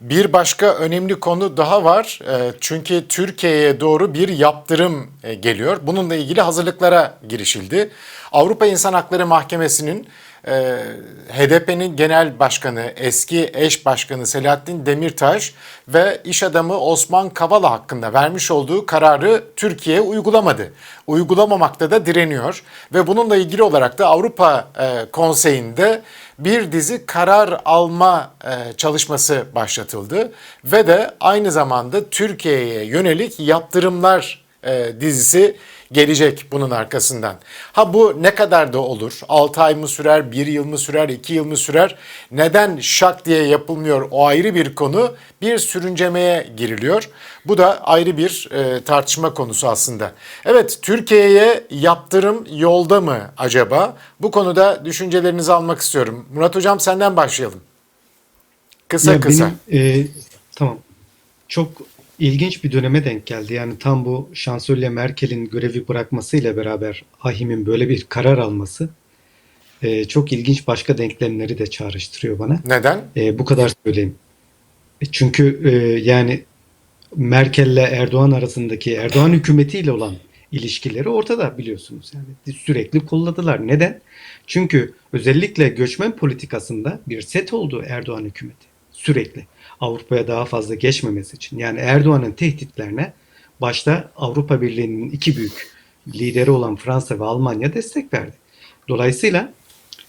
Bir başka önemli konu daha var. E, Çünkü Türkiye'ye doğru bir yaptırım e, geliyor. Bununla ilgili hazırlıklara girişildi. Avrupa İnsan Hakları Mahkemesi'nin e, HDP'nin genel başkanı, eski eş başkanı Selahattin Demirtaş ve iş adamı Osman Kavala hakkında vermiş olduğu kararı Türkiye uygulamadı. Uygulamamakta da direniyor ve bununla ilgili olarak da Avrupa e, Konseyi'nde bir dizi karar alma e, çalışması başlatıldı ve de aynı zamanda Türkiye'ye yönelik yaptırımlar e, dizisi gelecek bunun arkasından. Ha bu ne kadar da olur? 6 ay mı sürer, 1 yıl mı sürer, 2 yıl mı sürer? Neden şak diye yapılmıyor? O ayrı bir konu. Bir sürüncemeye giriliyor. Bu da ayrı bir e, tartışma konusu aslında. Evet, Türkiye'ye yaptırım yolda mı acaba? Bu konuda düşüncelerinizi almak istiyorum. Murat Hocam senden başlayalım. Kısa Ya kısa. benim, e, tamam. Çok ilginç bir döneme denk geldi. Yani tam bu Şansölye Merkel'in görevi bırakmasıyla beraber Ahim'in böyle bir karar alması e, çok ilginç başka denklemleri de çağrıştırıyor bana. Neden? E, bu kadar söyleyeyim. E, Çünkü e, yani Merkel'le Erdoğan arasındaki Erdoğan hükümetiyle olan ilişkileri ortada biliyorsunuz. Yani sürekli kolladılar. Neden? Çünkü özellikle göçmen politikasında bir set oldu Erdoğan hükümeti. Sürekli. Avrupa'ya daha fazla geçmemesi için. Yani Erdoğan'ın tehditlerine başta Avrupa Birliği'nin iki büyük lideri olan Fransa ve Almanya destek verdi. Dolayısıyla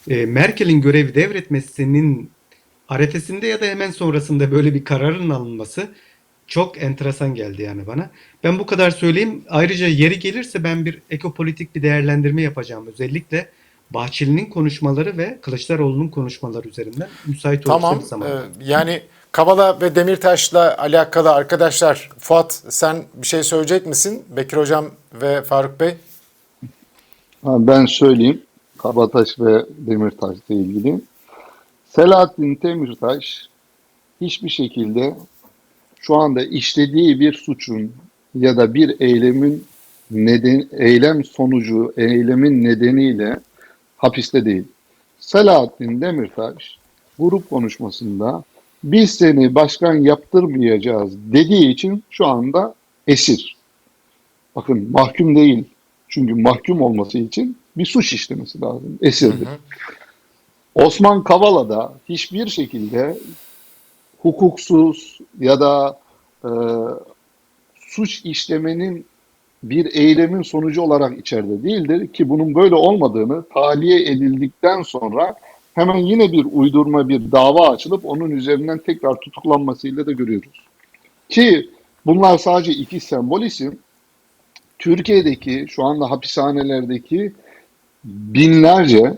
e, Merkel'in görevi devretmesinin arefesinde ya da hemen sonrasında böyle bir kararın alınması çok enteresan geldi yani bana. Ben bu kadar söyleyeyim. Ayrıca yeri gelirse ben bir ekopolitik bir değerlendirme yapacağım. Özellikle Bahçeli'nin konuşmaları ve Kılıçdaroğlu'nun konuşmaları üzerinden müsait olursa Tamam. bir zaman. e, yani Kavala ve Demirtaş'la alakalı arkadaşlar Fuat sen bir şey söyleyecek misin? Bekir Hocam ve Faruk Bey. Ben söyleyeyim. Kabataş ve Demirtaş'la ilgili. Selahattin Demirtaş hiçbir şekilde şu anda işlediği bir suçun ya da bir eylemin neden eylem sonucu, eylemin nedeniyle hapiste değil. Selahattin Demirtaş grup konuşmasında biz seni başkan yaptırmayacağız dediği için şu anda esir. Bakın mahkum değil. Çünkü mahkum olması için bir suç işlemesi lazım. Esirdir. Osman Kavala da hiçbir şekilde hukuksuz ya da e, suç işlemenin bir eylemin sonucu olarak içeride değildir ki bunun böyle olmadığını tahliye edildikten sonra hemen yine bir uydurma bir dava açılıp onun üzerinden tekrar tutuklanmasıyla da görüyoruz. Ki bunlar sadece iki sembol isim. Türkiye'deki şu anda hapishanelerdeki binlerce,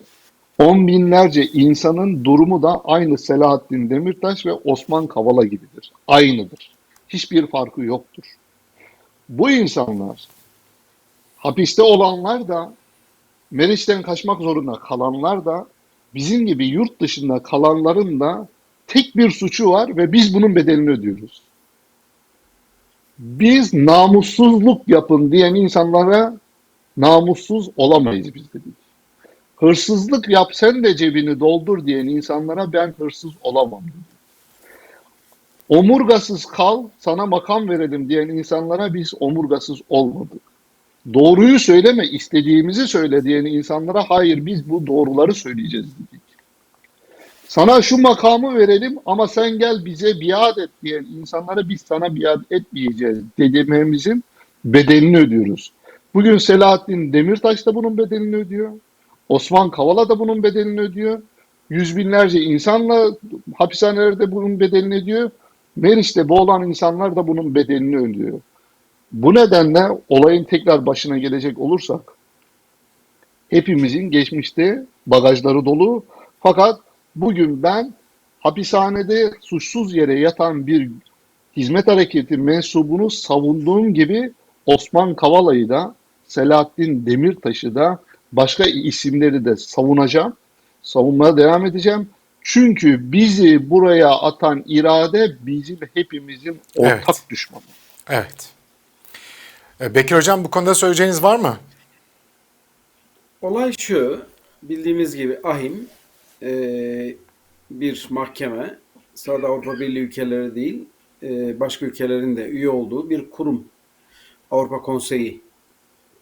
on binlerce insanın durumu da aynı Selahattin Demirtaş ve Osman Kavala gibidir. Aynıdır. Hiçbir farkı yoktur. Bu insanlar, hapiste olanlar da, Meriç'ten kaçmak zorunda kalanlar da, bizim gibi yurt dışında kalanların da tek bir suçu var ve biz bunun bedelini ödüyoruz. Biz namussuzluk yapın diyen insanlara namussuz olamayız biz dedik. Hırsızlık yap sen de cebini doldur diyen insanlara ben hırsız olamam dedim. Omurgasız kal sana makam verelim diyen insanlara biz omurgasız olmadık. Doğruyu söyleme istediğimizi söyle diyen insanlara hayır biz bu doğruları söyleyeceğiz dedik. Sana şu makamı verelim ama sen gel bize biat et diyen insanlara biz sana biat etmeyeceğiz dediğimizin bedelini ödüyoruz. Bugün Selahattin Demirtaş da bunun bedelini ödüyor. Osman Kavala da bunun bedelini ödüyor. Yüz binlerce insanla hapishanelerde bunun bedelini ödüyor. Meriç'te boğulan insanlar da bunun bedelini ödüyor. Bu nedenle olayın tekrar başına gelecek olursak hepimizin geçmişte bagajları dolu fakat bugün ben hapishanede suçsuz yere yatan bir hizmet hareketi mensubunu savunduğum gibi Osman Kavala'yı da Selahattin Demirtaş'ı da başka isimleri de savunacağım. Savunmaya devam edeceğim. Çünkü bizi buraya atan irade bizim hepimizin ortak Evet. düşmanı. Evet. E, Bekir Hocam bu konuda söyleyeceğiniz var mı? Olay şu, bildiğimiz gibi ahim e, bir mahkeme sadece Avrupa Birliği ülkeleri değil, e, başka ülkelerin de üye olduğu bir kurum. Avrupa Konseyi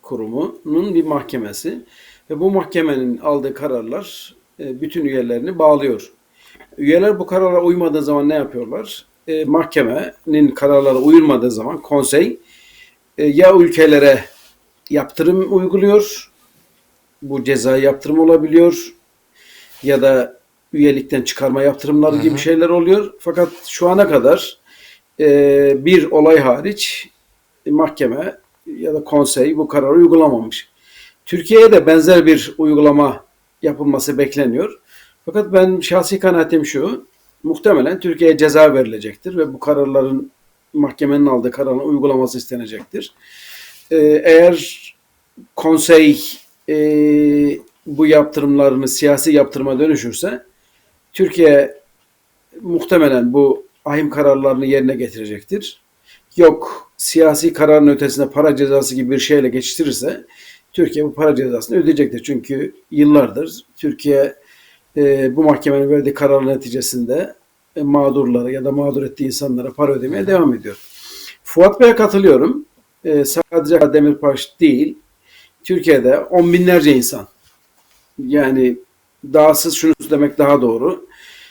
kurumunun bir mahkemesi ve bu mahkemenin aldığı kararlar e, bütün üyelerini bağlıyor. Üyeler bu karara uymadığı zaman ne yapıyorlar? E, mahkemenin kararlara uyulmadığı zaman konsey e, ya ülkelere yaptırım uyguluyor, bu ceza yaptırım olabiliyor ya da üyelikten çıkarma yaptırımları gibi şeyler oluyor. Fakat şu ana kadar e, bir olay hariç e, mahkeme ya da konsey bu kararı uygulamamış. Türkiye'ye de benzer bir uygulama yapılması bekleniyor. Fakat ben şahsi kanaatim şu, muhtemelen Türkiye'ye ceza verilecektir ve bu kararların mahkemenin aldığı kararın uygulaması istenecektir. Ee, eğer konsey e, bu yaptırımlarını siyasi yaptırıma dönüşürse Türkiye muhtemelen bu ahim kararlarını yerine getirecektir. Yok siyasi kararın ötesine para cezası gibi bir şeyle geçiştirirse Türkiye bu para cezasını ödeyecektir. Çünkü yıllardır Türkiye e, bu mahkemenin verdiği kararın neticesinde e, mağdurlara ya da mağdur ettiği insanlara para ödemeye devam ediyor. Fuat Bey'e katılıyorum. E, sadece Demirbaş değil, Türkiye'de on binlerce insan yani dahasız şunu demek daha doğru.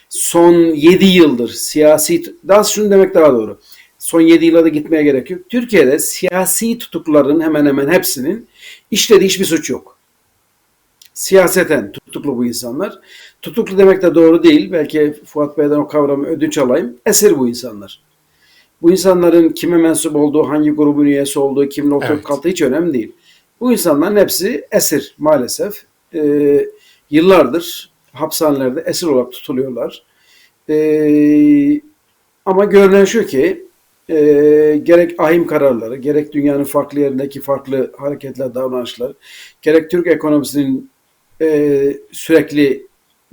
Son 7 yıldır siyasi, daha şunu demek daha doğru. Son 7 yıla da gitmeye gerek yok. Türkiye'de siyasi tutukluların hemen hemen hepsinin işlediği hiçbir suç yok. Siyaseten tutuklu bu insanlar. Tutuklu demek de doğru değil. Belki Fuat Bey'den o kavramı ödünç alayım. Esir bu insanlar. Bu insanların kime mensup olduğu, hangi grubun üyesi olduğu, kimle oturup Evet. kaldığı hiç önemli değil. Bu insanların hepsi esir maalesef. Ee, yıllardır hapishanelerde esir olarak tutuluyorlar. Ee, ama görünen şu ki e, gerek ahim kararları, gerek dünyanın farklı yerindeki farklı hareketler, davranışlar, gerek Türk ekonomisinin e, sürekli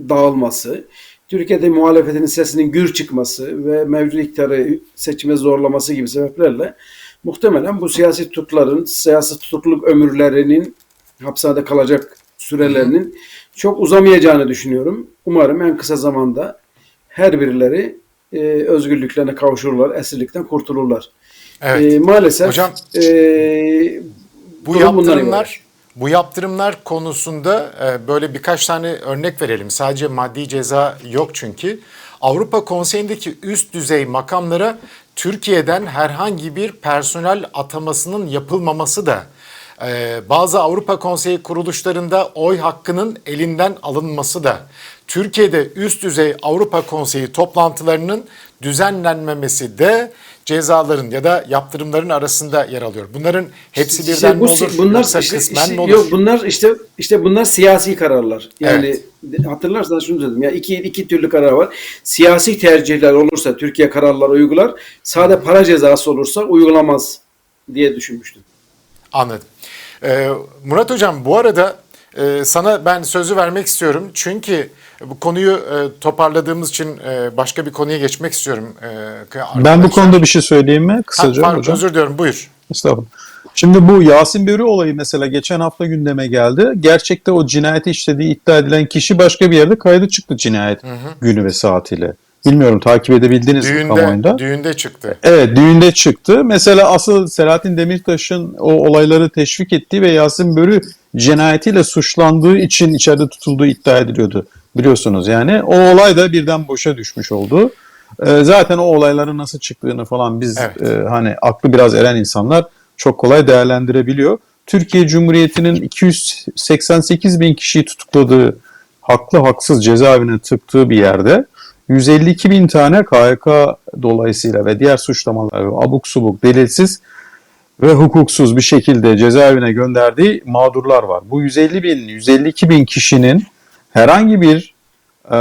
dağılması, Türkiye'de muhalefetin sesinin gür çıkması ve mevcut iktidarı seçime zorlaması gibi sebeplerle muhtemelen bu siyasi tutukların, siyasi tutukluluk ömürlerinin hapishanede kalacak sürelerinin çok uzamayacağını düşünüyorum. Umarım en kısa zamanda her birileri e, özgürlüklerine kavuşurlar, esirlikten kurtulurlar. Evet. E, maalesef Hocam, e, Bu yaptırımlar. Bu yaptırımlar konusunda e, böyle birkaç tane örnek verelim. Sadece maddi ceza yok çünkü. Avrupa Konseyi'ndeki üst düzey makamlara Türkiye'den herhangi bir personel atamasının yapılmaması da e, bazı Avrupa Konseyi kuruluşlarında oy hakkının elinden alınması da Türkiye'de üst düzey Avrupa Konseyi toplantılarının düzenlenmemesi de cezaların ya da yaptırımların arasında yer alıyor. Bunların hepsi birden İşte mi bu olur si- bunlar yoksa işte, kısmen işte- mi olur? yok bunlar işte işte bunlar siyasi kararlar. Yani Evet. hatırlarsanız şunu söyledim. Ya iki iki türlü karar var. Siyasi tercihler olursa Türkiye kararlar uygular. Sade para cezası olursa uygulamaz diye düşünmüştüm. Anladım. Ee, Murat Hocam bu arada e, sana ben sözü vermek istiyorum. Çünkü bu konuyu e, toparladığımız için e, başka bir konuya geçmek istiyorum. E, Ben bu arkadaşlar. konuda bir şey söyleyeyim mi? Ha, Kısaca pardon, hocam. Özür diliyorum buyur. Estağfurullah. Şimdi bu Yasin Börü olayı mesela geçen hafta gündeme geldi. Gerçekte o cinayeti işlediği iddia edilen kişi başka bir yerde kaydı çıktı cinayet günü ve saatiyle. Bilmiyorum takip edebildiniz mi Düğünde, kamuoyunda? düğünde çıktı. Evet düğünde çıktı. Mesela asıl Selahattin Demirtaş'ın o olayları teşvik ettiği ve Yasin Börü cinayetiyle suçlandığı için içeride tutulduğu iddia ediliyordu. Biliyorsunuz yani o olay da birden boşa düşmüş oldu. Ee, zaten o olayların nasıl çıktığını falan biz Evet. e, hani aklı biraz eren insanlar çok kolay değerlendirebiliyor. Türkiye Cumhuriyeti'nin 288 bin kişiyi tutukladığı, haklı haksız cezaevine tıktığı bir yerde 152 bin tane KHK dolayısıyla ve diğer suçlamalar abuk subuk, delilsiz ve hukuksuz bir şekilde cezaevine gönderdiği mağdurlar var. Bu 150 bin, 152 bin kişinin herhangi bir e,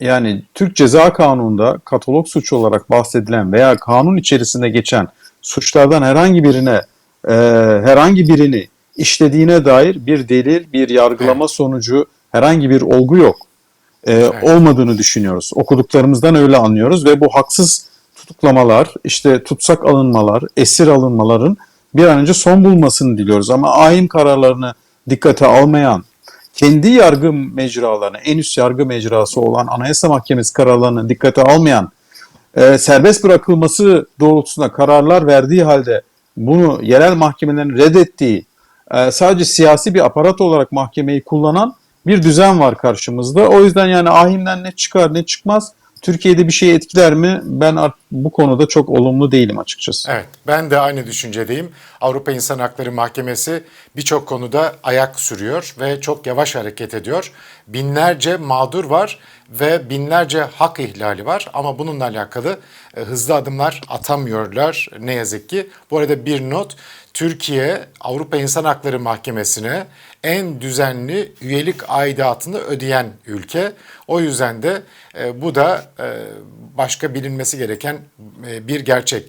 yani Türk Ceza Kanunu'nda katalog suç olarak bahsedilen veya kanun içerisinde geçen suçlardan herhangi birine e, herhangi birini işlediğine dair bir delil, bir yargılama sonucu herhangi bir olgu yok. E, olmadığını düşünüyoruz. Okuduklarımızdan öyle anlıyoruz ve bu haksız tutuklamalar, işte tutsak alınmalar, esir alınmaların bir an önce son bulmasını diliyoruz. Ama ahim kararlarını dikkate almayan, kendi yargı mecralarını, en üst yargı mecrası olan Anayasa Mahkemesi kararlarını dikkate almayan, e, serbest bırakılması doğrultusunda kararlar verdiği halde bunu yerel mahkemelerin reddettiği, e, sadece siyasi bir aparat olarak mahkemeyi kullanan bir düzen var karşımızda. O yüzden yani ahimden ne çıkar ne çıkmaz. Türkiye'de bir şey etkiler mi? Ben bu konuda çok olumlu değilim açıkçası. Evet, ben de aynı düşüncedeyim. Avrupa İnsan Hakları Mahkemesi birçok konuda ayak sürüyor ve çok yavaş hareket ediyor. Binlerce mağdur var ve binlerce hak ihlali var ama bununla alakalı e, hızlı adımlar atamıyorlar ne yazık ki. Bu arada bir not, Türkiye Avrupa İnsan Hakları Mahkemesi'ne en düzenli üyelik aidatını ödeyen ülke. O yüzden de e, bu da e, başka bilinmesi gereken e, bir gerçek.